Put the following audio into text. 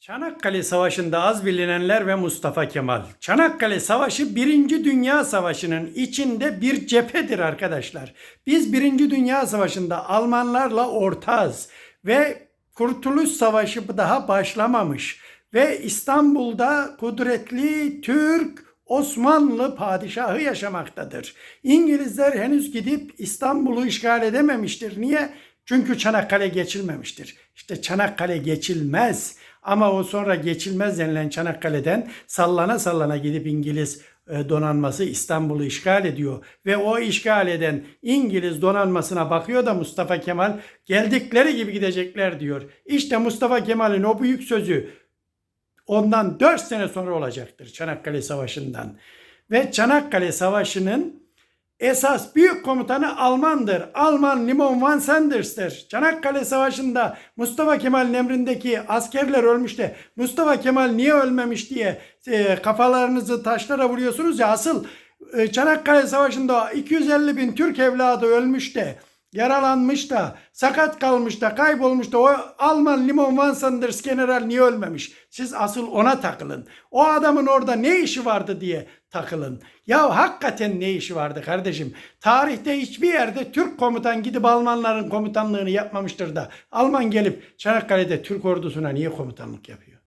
Çanakkale Savaşı'nda az bilinenler ve Mustafa Kemal. Çanakkale Savaşı Birinci Dünya Savaşı'nın içinde bir cephedir arkadaşlar. Biz Birinci Dünya Savaşı'nda Almanlarla ortağız ve Kurtuluş Savaşı daha başlamamış ve İstanbul'da kudretli Türk Osmanlı padişahı yaşamaktadır. İngilizler henüz gidip İstanbul'u işgal edememiştir. Niye? Çünkü Çanakkale geçilmemiştir. İşte Çanakkale geçilmez. Ama o sonra geçilmez denilen Çanakkale'den sallana sallana gidip İngiliz e, donanması İstanbul'u işgal ediyor. Ve o işgal eden İngiliz donanmasına bakıyor da Mustafa Kemal geldikleri gibi gidecekler diyor. İşte Mustafa Kemal'in o büyük sözü ondan 4 sene sonra olacaktır Çanakkale Savaşı'ndan. Ve Çanakkale Savaşı'nın esas büyük komutanı Almandır. Alman Limon van Sanders'tir. Çanakkale Savaşı'nda Mustafa Kemal'in emrindeki askerler ölmüş de Mustafa Kemal niye ölmemiş diye e, kafalarınızı taşlara vuruyorsunuz ya asıl e, Çanakkale Savaşı'nda 250 bin Türk evladı ölmüş de yaralanmış da, sakat kalmış da, kaybolmuş da o Alman Limon van Sanders general niye ölmemiş? Siz asıl ona takılın. O adamın orada ne işi vardı diye takılın. Ya hakikaten ne işi vardı kardeşim? Tarihte hiçbir yerde Türk komutan gidip Almanların komutanlığını yapmamıştır da Alman gelip Çanakkale'de Türk ordusuna niye komutanlık yapıyor?